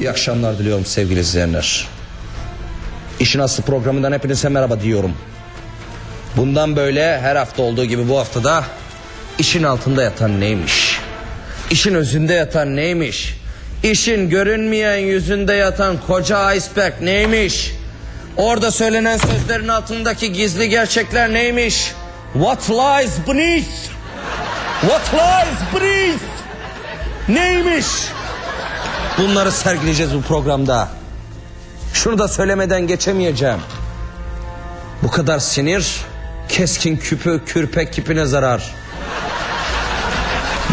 İyi akşamlar diliyorum sevgili izleyenler. İşin Aslı programından hepinize merhaba diyorum. Bundan böyle her hafta olduğu gibi bu haftada işin altında yatan neymiş? İşin özünde yatan neymiş? İşin görünmeyen yüzünde yatan koca iceberg neymiş? Orada söylenen sözlerin altındaki gizli gerçekler neymiş? What lies beneath? What lies beneath? Neymiş? Bunları sergileyeceğiz bu programda. Şunu da söylemeden geçemeyeceğim. Bu kadar sinir keskin küpü kürpek kipine zarar.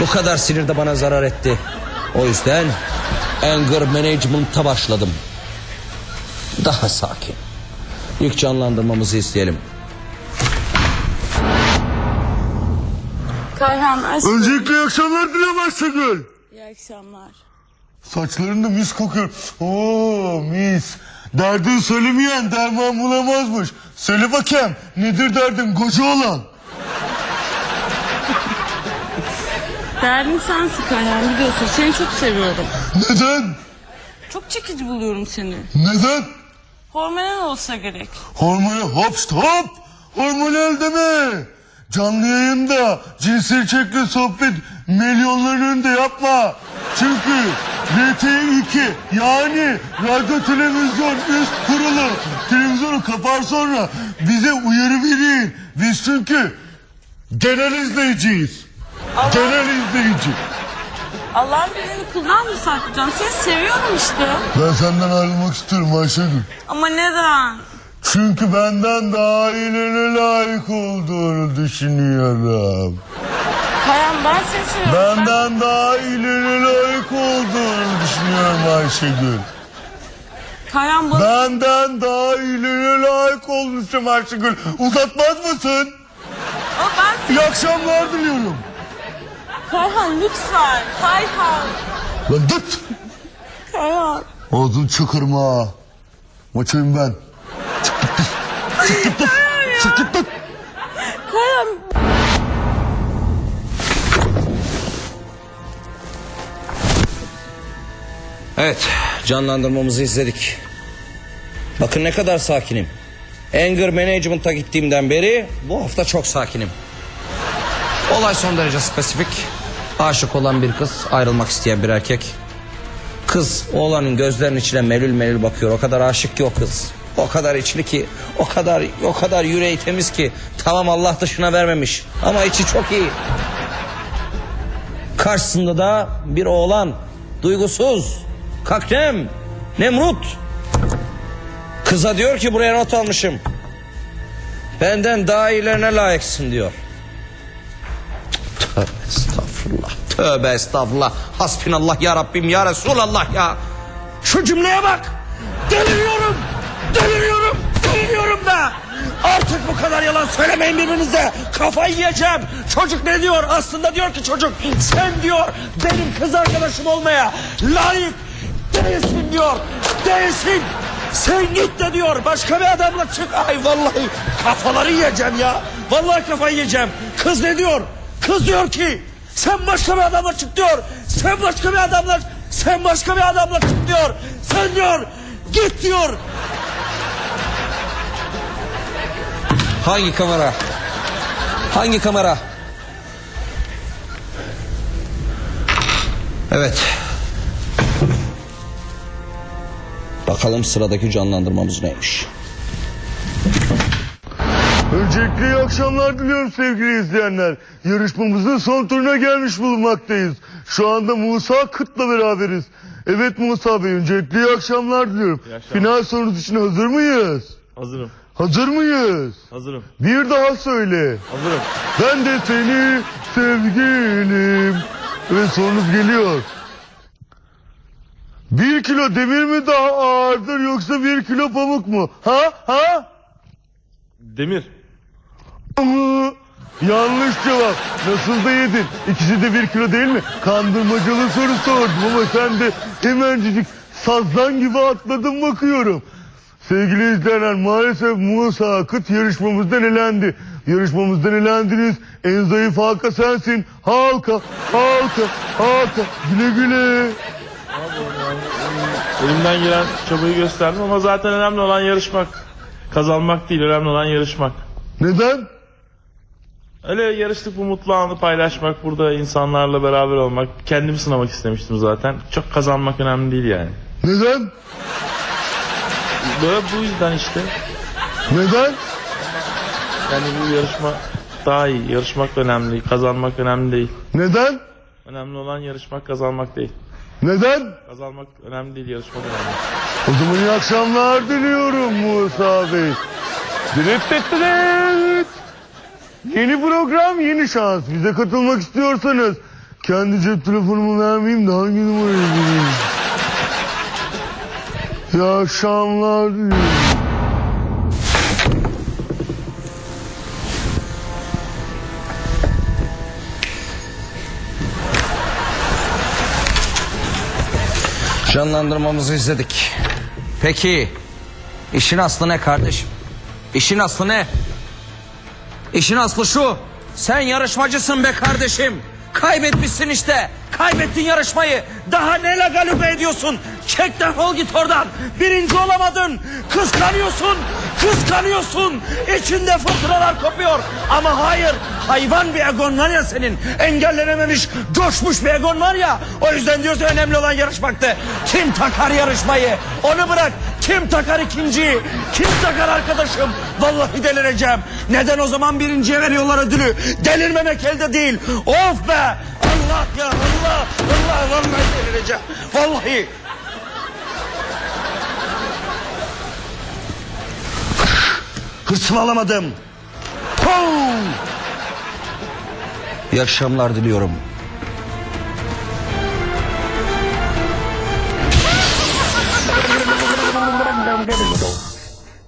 Bu kadar sinir de bana zarar etti. O yüzden anger management'a başladım. Daha sakin. İlk canlandırmamızı isteyelim. Kayhan aşkım. Öncelikle iyi akşamlar diliyorum Ayşegül. İyi akşamlar. Saçların da mis kokuyor. Oo mis. Derdin söylemeyen derman bulamazmış. Söyle bakayım nedir derdin koca olan? Derdin sensin Kayhan biliyorsun. Seni çok seviyorum. Neden? Çok çekici buluyorum seni. Neden? Hormonal olsa gerek. Hormonal hop stop. Hormonal deme. Canlı yayında cinsel içerikli sohbet milyonların önünde yapma. Çünkü RT2 yani radyo televizyon üst kurulu televizyonu kapar sonra bize uyarı verin. Biz çünkü genel izleyiciyiz. Genel izleyici. Allah'ın birini kuldan mı saklayacaksın? Seni seviyorum işte. Ben senden ayrılmak istiyorum Ayşegül. Ama neden? Çünkü benden daha iyilerine layık olduğunu düşünüyorum. Kayhan ben seni seviyorum. Benden daha iyilerine layık olduğunu düşünüyorum Ayşegül. Ben... Kayhan bana... Benden daha iyilerine layık düşünüyorum Ayşegül. Uzatmaz mısın? Ama ben. İyi akşamlar diliyorum. Kayhan lütfen. Kayhan. Lan dıt. Kayhan. Ağzını çıkarım ha. Maçayım ben. Çık git. Çık git dıt. Kayhan. Evet, canlandırmamızı izledik. Bakın ne kadar sakinim. Anger Management'a gittiğimden beri bu hafta çok sakinim. Olay son derece spesifik. Aşık olan bir kız, ayrılmak isteyen bir erkek. Kız oğlanın gözlerinin içine melül melül bakıyor. O kadar aşık ki o kız. O kadar içli ki, o kadar o kadar yüreği temiz ki. Tamam Allah dışına vermemiş ama içi çok iyi. Karşısında da bir oğlan duygusuz, kaknem, Nemrut. Kıza diyor ki buraya not almışım. Benden daha iyilerine layıksın diyor. Tövbe estağfurullah. Tövbe estağfurullah. Hasbinallah ya Rabbim ya Resulallah ya. Şu cümleye bak. Deliriyorum. Deliriyorum. Deliriyorum da. Artık bu kadar yalan söylemeyin birbirinize. Kafayı yiyeceğim. Çocuk ne diyor? Aslında diyor ki çocuk sen diyor benim kız arkadaşım olmaya layık değilsin diyor. Değilsin. Sen git de diyor başka bir adamla çık. Ay vallahi kafaları yiyeceğim ya. Vallahi kafayı yiyeceğim. Kız ne diyor? Kız diyor ki sen başka bir adamla çık diyor. Sen başka bir adamla sen başka bir adamla çık diyor. Sen diyor git diyor. Hangi kamera? Hangi kamera? Evet. Bakalım sıradaki canlandırmamız neymiş? Öncelikle iyi akşamlar diliyorum sevgili izleyenler. Yarışmamızın son turuna gelmiş bulunmaktayız. Şu anda Musa Kıt'la beraberiz. Evet Musa Bey öncelikle iyi akşamlar diliyorum. Final sorunuz için hazır mıyız? Hazırım. Hazır mıyız? Hazırım. Bir daha söyle. Hazırım. Ben de seni sevgilim. Evet sorunuz geliyor. Bir kilo demir mi daha ağırdır yoksa bir kilo pamuk mu? Ha? Ha? Demir. Yanlış cevap. Nasıl da yedin? İkisi de bir kilo değil mi? Kandırmacalı soru sordum ama sen de hemencik sazdan gibi atladın bakıyorum. Sevgili izleyenler maalesef Musa Akıt yarışmamızdan elendi. Yarışmamızdan elendiniz. En zayıf halka sensin. Halka, halka, halka. Güle güle. Elimden gelen çabayı gösterdim ama zaten önemli olan yarışmak. Kazanmak değil, önemli olan yarışmak. Neden? Öyle yarıştık bu mutlu anı paylaşmak, burada insanlarla beraber olmak. Kendimi sınamak istemiştim zaten. Çok kazanmak önemli değil yani. Neden? Böyle bu yüzden işte. Neden? Yani bu yarışma daha iyi. Yarışmak önemli, kazanmak önemli değil. Neden? Önemli olan yarışmak, kazanmak değil. Neden? Kazanmak önemli değil, yarışmak önemli. O zaman iyi akşamlar diliyorum Musa Bey. Diret dit diret. Yeni program, yeni şans. Bize katılmak istiyorsanız kendi cep telefonumu vermeyeyim de hangi numarayı vereyim? İyi akşamlar diliyorum. Canlandırmamızı izledik. Peki işin aslı ne kardeşim? İşin aslı ne? İşin aslı şu. Sen yarışmacısın be kardeşim. Kaybetmişsin işte. Kaybettin yarışmayı. Daha ne lagaluga ediyorsun? Çek defol git oradan. Birinci olamadın. Kıskanıyorsun. Kıskanıyorsun. İçinde fırtınalar kopuyor. Ama hayır. Hayvan bir egon var ya senin. Engellenememiş, coşmuş bir egon var ya. O yüzden diyorsun önemli olan yarışmaktı. Kim takar yarışmayı? Onu bırak. Kim takar ikinciyi? Kim takar arkadaşım? Vallahi delireceğim. Neden o zaman birinciye veriyorlar ödülü? Delirmemek elde değil. Of be! Allah ya Allah! Allah vallahi delireceğim. Vallahi. Hırsımı alamadım. Hov! İyi akşamlar diliyorum.